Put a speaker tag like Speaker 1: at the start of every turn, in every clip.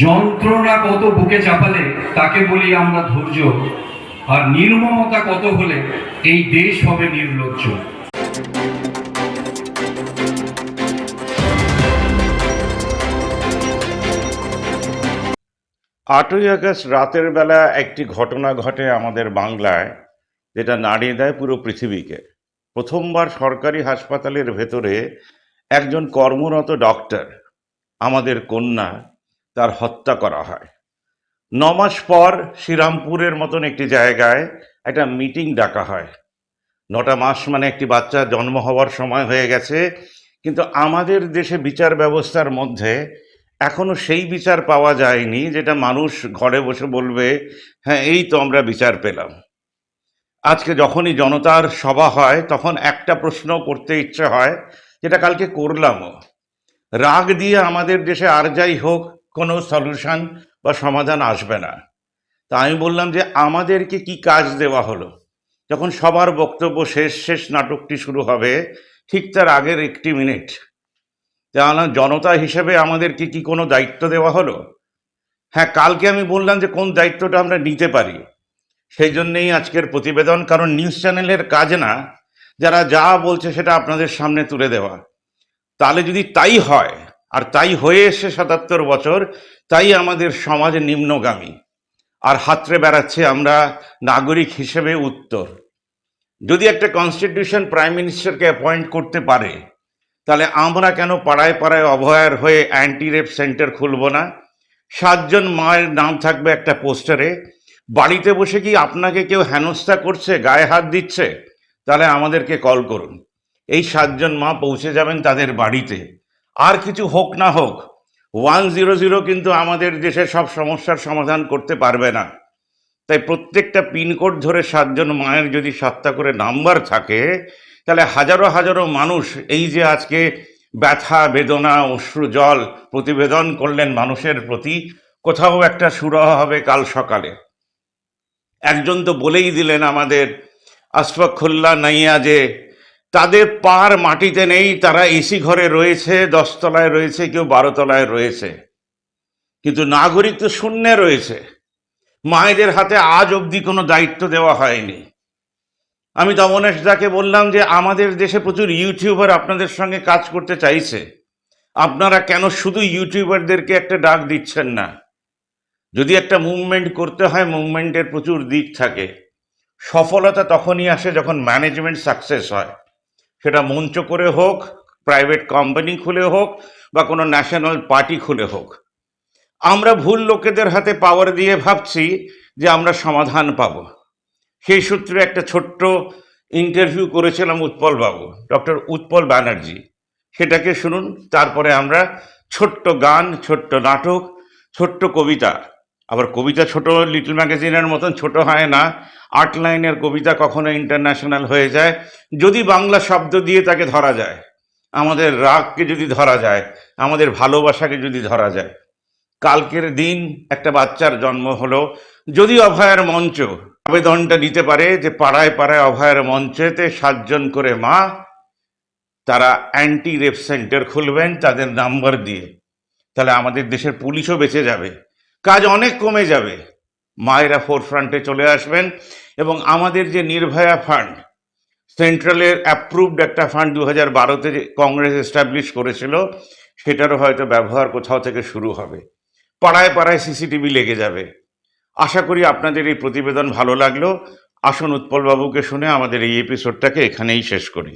Speaker 1: যন্ত্রণা কত বুকে চাপালে, তাকে বলি আমরা ধৈর্য। আর নির্মমতা কত হলে, এই দেশ হবে নির্লজ্জ।
Speaker 2: আটই আগস্ট রাতের বেলা একটি ঘটনা ঘটে আমাদের বাংলায়, যেটা নাড়িয়ে দেয় পুরো পৃথিবীকে। প্রথমবার সরকারি হাসপাতালের ভেতরে একজন কর্মরত ডক্টর, আমাদের কন্যা তার হত্যা করা হয়। ন মাস পর শ্রীরামপুরের মতন একটি জায়গায় একটা মিটিং ডাকা হয়। নটা মাস মানে একটি বাচ্চা জন্ম হওয়ার সময় হয়ে গেছে, কিন্তু আমাদের দেশে বিচার ব্যবস্থার মধ্যে এখনও সেই বিচার পাওয়া যায়নি যেটা মানুষ ঘরে বসে বলবে হ্যাঁ এই তো আমরা বিচার পেলাম। আজকে যখনই জনতার সভা হয়, তখন একটা প্রশ্ন করতে ইচ্ছে হয়, যেটা কালকে করলামও। রাগ দিয়ে আমাদের দেশে আর যাই হোক কোনো সলিউশন বা সমাধান আসবে না। তা আমি বললাম যে, আমাদেরকে কি কাজ দেওয়া হলো? যখন সবার বক্তব্য শেষ শেষ নাটকটি শুরু হবে, ঠিক তার আগের একটি মিনিট। জানা, জনতা হিসেবে আমাদেরকে কি কোনো দায়িত্ব দেওয়া হলো? হ্যাঁ কালকে আমি বললাম যে, কোন দায়িত্বটা আমরা নিতে পারি? সেই জন্যেই আজকের প্রতিবেদন, কারণ নিউজ চ্যানেলের কাজ না। যারা যা বলছে সেটা আপনাদের সামনে তুলে দেওয়া। তাহলে যদি তাই হয় আর তাই হয়ে এসে সাতাত্তর বছর, তাই আমাদের সমাজ নিম্নগামী। আর হাতড়ে বেড়াচ্ছে আমরা নাগরিক হিসেবে উত্তর। যদি একটা কনস্টিটিউশন প্রাইম মিনিস্টারকে অ্যাপয়েন্ট করতে পারে, তাহলে আমরা কেন পাড়ায় পাড়ায় অভয়ার হয়ে অ্যান্টি রেপ সেন্টার খুলব না? সাতজন মায়ের নাম থাকবে একটা পোস্টারে, বাড়িতে বসে কি আপনাকে কেউ হেনস্থা করছে, গায়ে হাত দিচ্ছে? তাহলে আমাদেরকে কল করুন। এই সাতজন মা পৌঁছে যাবেন তাদের বাড়িতে। আর কিছু হোক না হোক ওয়ান জিরো জিরো কিন্তু আমাদের দেশের সব সমস্যার সমাধান করতে পারবে না। তাই প্রত্যেকটা পিনকোড ধরে সাতজন মায়ের যদি সাতটা করে নাম্বার থাকে, তাহলে হাজারো হাজারো মানুষ এই যে আজকে ব্যথা, বেদনা, অশ্রু, জল প্রতিবেদন করলেন মানুষের প্রতি, কোথাও একটা সুরাহ হবে কাল সকালে। একজন তো বলেই দিলেন আমাদের আশফাকুল্লা নাইয়া যে তাদের পার মাটিতে নেই, তারা এসি ঘরে রয়েছে, দশতলায় রয়েছে, কেউ বারোতলায় রয়েছে। কিন্তু নাগরিক তো শূন্যে রয়েছে। মায়েদের হাতে আজ অবধি কোনো দায়িত্ব দেওয়া হয়নি। আমি দমনেশ দাকে বললাম যে, আমাদের দেশে প্রচুর ইউটিউবার আপনাদের সঙ্গে কাজ করতে চাইছে। আপনারা কেন শুধু ইউটিউবারদেরকে একটা ডাক দিচ্ছেন না? যদি একটা মুভমেন্ট করতে হয়, মুভমেন্টের প্রচুর দিক থাকে। সফলতা তখনই আসে যখন ম্যানেজমেন্ট সাকসেস হয়। সেটা মঞ্চ করে হোক প্রাইভেট কোম্পানি খুলে হোক, বা কোনো ন্যাশনাল পার্টি খুলে হোক। আমরা ভুল লোকেদের হাতে পাওয়ার দিয়ে ভাবছি যে আমরা সমাধান পাব। সেই সূত্রে একটা ছোট্ট ইন্টারভিউ করেছিলাম উৎপল বাবু ডক্টর উৎপল ব্যানার্জি। সেটাকে শুনুন, তারপরে আমরা ছোট্ট গান, ছোট্ট নাটক, ছোট্ট কবিতা আবার কবিতা ছোট লিটল ম্যাগাজিনের মতন ছোট হয় না। আট লাইনের কবিতা কখনো ইন্টারন্যাশনাল হয়ে যায়, যদি বাংলা শব্দ দিয়ে তাকে ধরা যায়। আমাদের রাগকে যদি ধরা যায়, আমাদের ভালোবাসাকে যদি ধরা যায়। কালকের দিন একটা বাচ্চার জন্ম হলো, যদি অভয়ার মঞ্চ আবেদনটা দিতে পারে যে পাড়ায় পাড়ায় অভয়ার মঞ্চেতে সাতজন করে মা, তারা অ্যান্টি রেপ সেন্টার খুলবেন, তাদের নাম্বার দিয়ে। তাহলে আমাদের দেশের পুলিশও বেঁচে যাবে। কাজ অনেক কমে যাবে। মায়েরা ফোর ফ্রন্টে চলে আসবেন এবং আমাদের যে নির্ভয়া ফান্ড সেন্ট্রালের অ্যাপ্রুভড একটা ফান্ড দু হাজার বারোতে কংগ্রেস এস্টাবলিশ করেছিল, সেটারও হয়তো ব্যবহার কোথাও থেকে শুরু হবে। পাড়ায় পাড়ায় সিসিটিভি লেগে যাবে। আশা করি আপনাদের এই প্রতিবেদন ভালো লাগল। আসুন উৎপলবাবুকে শুনে আমাদের এই এপিসোডটাকে এখানেই শেষ করি।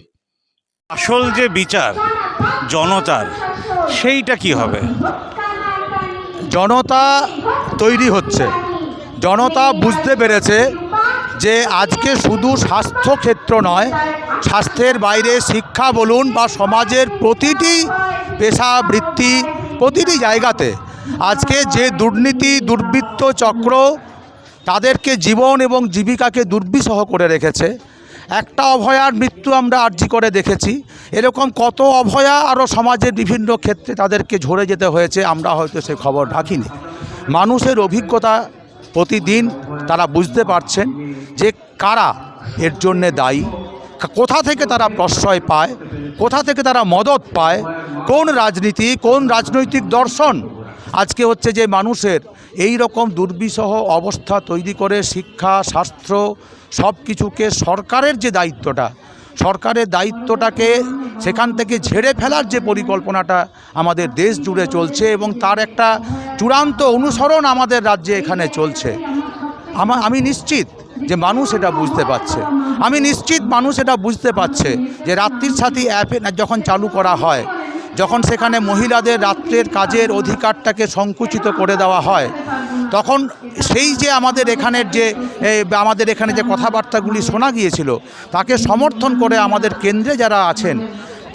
Speaker 2: আসল যে বিচার, জনতার, সেইটা কি হবে?
Speaker 3: জনতা তৈরি হচ্ছে। জনতা বুঝতে পেরেছে যে আজকে শুধু স্বাস্থ্যক্ষেত্র নয়, স্বাস্থ্যের বাইরে শিক্ষা বলুন বা সমাজের প্রতিটি পেশা, বৃত্তি, প্রতিটি জায়গাতে আজকে যে দুর্নীতি, দুর্বৃত্ত চক্র তাদেরকে জীবন এবং জীবিকাকে দুর্বিষহ করে রেখেছে একটা অভয়ার মৃত্যু আমরা আর্জি করে দেখেছি। এরকম কত অভয়া আরও সমাজের বিভিন্ন ক্ষেত্রে তাদেরকে ঝরে যেতে হয়েছে, আমরা হয়তো সে খবর রাখিনি। মানুষের অভিজ্ঞতা প্রতিদিন তারা বুঝতে পারছেন যে কারা এর জন্যে দায়ী কোথা থেকে তারা প্রশ্রয় পায়, কোথা থেকে তারা মদত পায়, কোন রাজনীতি, কোন রাজনৈতিক দর্শন আজকে হচ্ছে যে মানুষের এই রকম দুর্বিষহ অবস্থা তৈরি করে শিক্ষা, স্বাস্থ্য সব কিছুকে সরকারের যে দায়িত্বটা, সরকারের দায়িত্বটাকে সেখান থেকে ঝেড়ে ফেলার যে পরিকল্পনাটা আমাদের দেশ জুড়ে চলছে এবং তার একটা চূড়ান্ত অনুসরণ আমাদের রাজ্যে এখানে চলছে। আমা, আমি নিশ্চিত যে মানুষ এটা বুঝতে পারছে। আমি নিশ্চিত মানুষ এটা বুঝতে পারছে যে রাত্রির সাথী অ্যাপে যখন চালু করা হয় যখন সেখানে মহিলাদের রাত্রের কাজের অধিকারটাকে সংকুচিত করে দেওয়া হয়, তখন সেই যে আমাদের এখানের যে আমাদের এখানে যে কথাবার্তাগুলি শোনা গিয়েছিল, তাকে সমর্থন করে আমাদের কেন্দ্রে যারা আছেন,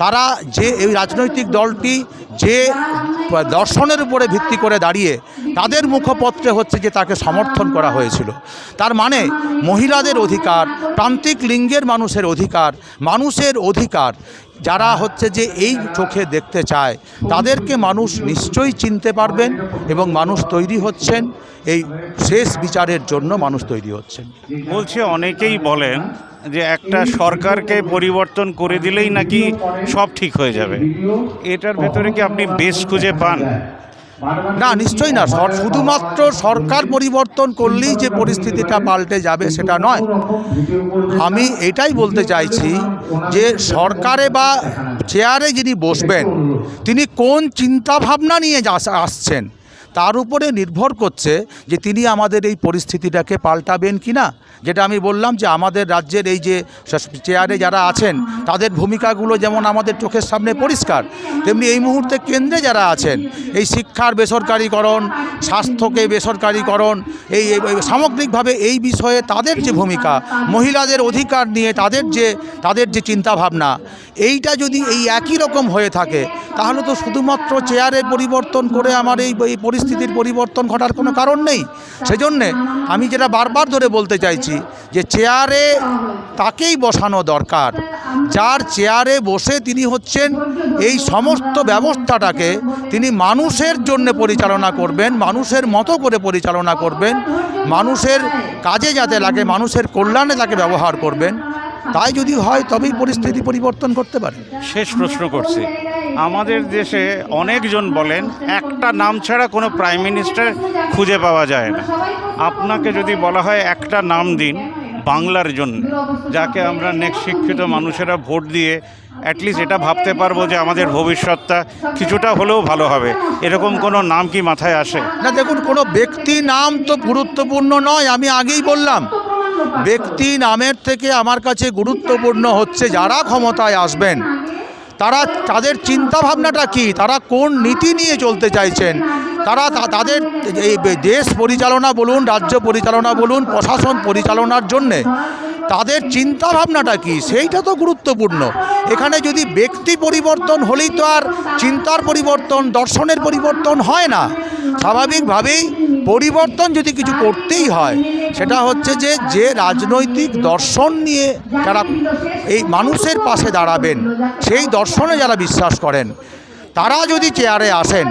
Speaker 3: তারা যে এই রাজনৈতিক দলটি যে দর্শনের উপরে ভিত্তি করে দাঁড়িয়ে তাদের মুখপত্রে হচ্ছে যে তাকে সমর্থন করা হয়েছিল। তার মানে মহিলাদের অধিকার, প্রান্তিক লিঙ্গের মানুষের অধিকার মানুষের অধিকার যারা হচ্ছে যে এই চোখে দেখতে চায়, তাদেরকে মানুষ নিশ্চয়ই চিনতে পারবেন এবং মানুষ তৈরি হচ্ছেন। এই শেষ বিচারের জন্য মানুষ তৈরি হচ্ছেন।
Speaker 2: বলছে, অনেকেই বলেন যে একটা সরকারকে পরিবর্তন করে দিলেই নাকি সব ঠিক হয়ে যাবে। এটার ভেতরে কি আপনি বেশ খুঁজে পান?
Speaker 3: না, নিশ্চয়ই না। শুধুমাত্র সরকার পরিবর্তন করলেই যে পরিস্থিতিটা পাল্টে যাবে সেটা নয়। আমি এটাই বলতে চাইছি যে সরকারে বা চেয়ারে যিনি বসবেন, তিনি কোন চিন্তাভাবনা নিয়ে আসছেন? তার উপরে নির্ভর করছে যে তিনি আমাদের এই পরিস্থিতিটাকে পাল্টাবেন কি না। যেটা আমি বললাম যে আমাদের রাজ্যের এই যে চেয়ারে যারা আছেন, তাদের ভূমিকাগুলো যেমন আমাদের চোখের সামনে পরিষ্কার, তেমনি এই মুহূর্তে কেন্দ্রে যারা আছেন, এই শিক্ষার বেসরকারীকরণ, স্বাস্থ্যকে বেসরকারীকরণ, এই সামগ্রিকভাবে এই বিষয়ে তাদের যে ভূমিকা, মহিলাদের অধিকার নিয়ে তাদের যে তাদের যে চিন্তাভাবনা, এইটা যদি এই একই রকম হয়ে থাকে, তাহলে তো শুধুমাত্র চেয়ারে পরিবর্তন করে আমার এই এই পরিস্থিতির পরিবর্তন ঘটার কোনো কারণ নেই। সেজন্যে আমি যেটা বারবার ধরে বলতে চাইছি যে চেয়ারে তাকেই বসানো দরকার। যার চেয়ারে বসে তিনি হচ্ছেন, এই সমস্ত ব্যবস্থাটাকে তিনি মানুষের জন্য পরিচালনা করবেন, মানুষের মতো করে পরিচালনা করবেন, মানুষের কাজে যাতে লাগে, মানুষের কল্যাণে তাকে ব্যবহার করবেন। তাই যদি হয় তবেই পরিস্থিতি পরিবর্তন করতে পারে।
Speaker 2: শেষ প্রশ্ন করছি। আমাদের দেশে অনেকজন বলেন একটা নাম ছাড়া কোনো প্রাইম মিনিস্টার খুঁজে পাওয়া যায় না। আপনাকে যদি বলা হয় একটা নাম দিন বাংলার জন্য যাকে আমরা নেক্সট শিক্ষিত মানুষেরা ভোট দিয়ে অ্যাটলিস্ট এটা ভাবতে পারব যে আমাদের ভবিষ্যৎটা কিছুটা হলেও ভালো হবে। এরকম কোনো নাম কি মাথায় আসে?
Speaker 3: না দেখুন কোনো ব্যক্তি নাম তো গুরুত্বপূর্ণ নয় আমি আগেই বললাম। ব্যক্তি নামের থেকে আমার কাছে গুরুত্বপূর্ণ হচ্ছে যারা ক্ষমতায় আসবেন, তারা তাদের চিন্তাভাবনাটা কি? তারা কোন নীতি নিয়ে চলতে চাইছেন? তারা তাদের এই দেশ পরিচালনা বলুন, রাজ্য পরিচালনা বলুন, প্রশাসন পরিচালনার জন্যে তাদের চিন্তাভাবনাটা কি? সেইটা তো গুরুত্বপূর্ণ। এখানে যদি ব্যক্তি পরিবর্তন হলেই তো আর চিন্তার পরিবর্তন, দর্শনের পরিবর্তন হয় না। স্বাভাবিকভাবেই পরিবর্তন যদি কিছু করতেই হয় সেটা হচ্ছে যে যে রাজনৈতিক দর্শন নিয়ে যারা এই মানুষের পাশে দাঁড়াবেন, সেই দর্শনে যারা বিশ্বাস করেন, তারা যদি চেয়ারে আসেন,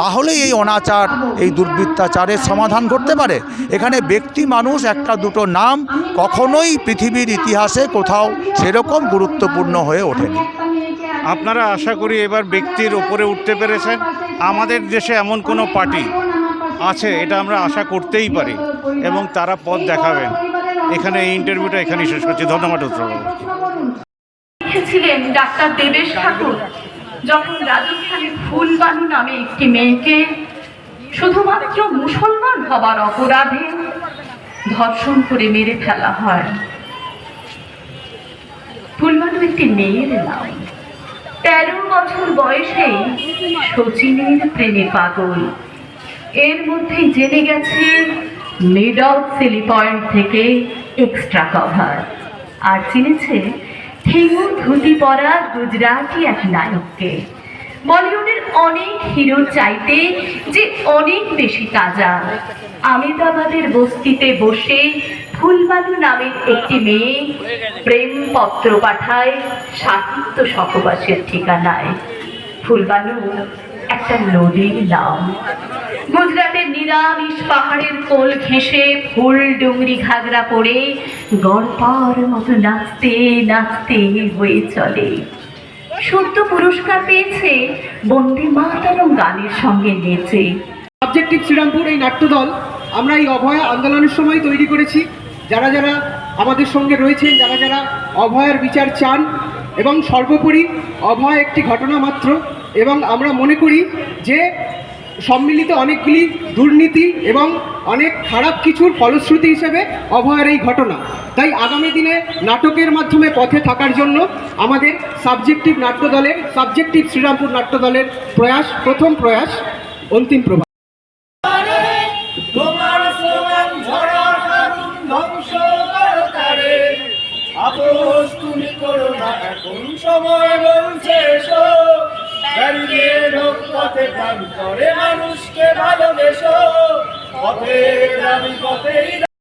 Speaker 3: তাহলে এই অনাচার, এই দুর্বৃত্তাচারের সমাধান করতে পারে। এখানে ব্যক্তি, মানুষ একটা দুটো নাম কখনোই পৃথিবীর ইতিহাসে কোথাও সেরকম গুরুত্বপূর্ণ হয়ে ওঠেনি।
Speaker 2: আপনারা আশা করি এবার ব্যক্তির ওপরে উঠতে পেরেছেন। আমাদের দেশে এমন কোনো পার্টি আছে, এটা আমরা আশা করতেই পারি এবং তারা পথ দেখাবেন। এখানে এই ইন্টারভিউটা এখানেই শেষ করছি। ধন্যবাদ
Speaker 4: লিখেছিলেন ডাক্তার দেবেশ ঠাকুর, যখন রাজস্থানে ফুলবানু নামে একটি মেয়েকে শুধুমাত্র মুসলমান হবার অপরাধে ধর্ষণ করে মেরে ফেলা হয়। ফুলবানু একটি মেয়ের নাম। তেরো বছর বয়সেই শচীনের প্রেমে পাগল। এর মধ্যেই জেনে গেছে মিড অফ সিলি পয়েন্ট থেকে এক্সট্রা কভার আর চিনেছে থেমু ধুতি পরা গুজরাটি এক নায়ককে। বলিউডের অনেক হিরো চাইতে যে অনেক বেশি তাজা। আমেদাবাদের বস্তিতে বসে ফুলবানু নামের একটি মেয়ে প্রেম পত্র পাঠায় সাহিত্য সকবাসের ঠিকানায়। ফুলবানু একটা নদীর নাম। গুজরাটের নিরামিষ পাহাড়ের কোল ঘেঁষে ফুল ডুংরি ঘাগরা পরে গড়পার মতো নাচতে নাচতে হয়ে চলে। সত্য পুরস্কার পেয়েছে বন্দে মাতারম গানের সঙ্গে নেচে।
Speaker 5: সাবজেক্টিভ শ্রীরামপুর, এই নাট্যদল। আমরা এই অভয়া আন্দোলনের সময় তৈরি করেছি। যারা যারা আমাদের সঙ্গে রয়েছেন, যারা যারা অভয়ার বিচার চান, এবং সর্বোপরি অভয় একটি ঘটনা মাত্র, এবং আমরা মনে করি যে সম্মিলিত অনেকগুলি দুর্নীতি এবং অনেক খারাপ কিছুর ফলশ্রুতি হিসেবে অভয়ের এই ঘটনা। তাই আগামী দিনে নাটকের মাধ্যমে পথে থাকার জন্য আমাদের সাবজেক্টিভ নাট্যদলের, সাবজেক্টিভ শ্রীরামপুর নাট্যদলের প্রয়াস, প্রথম প্রয়াস, অন্তিম প্রভাব
Speaker 6: সময় বলছে দাঁড়িয়ে ঢোক পথে প্রাণ করে মানুষকে ভালোবেসো। পথে দাবি পথেই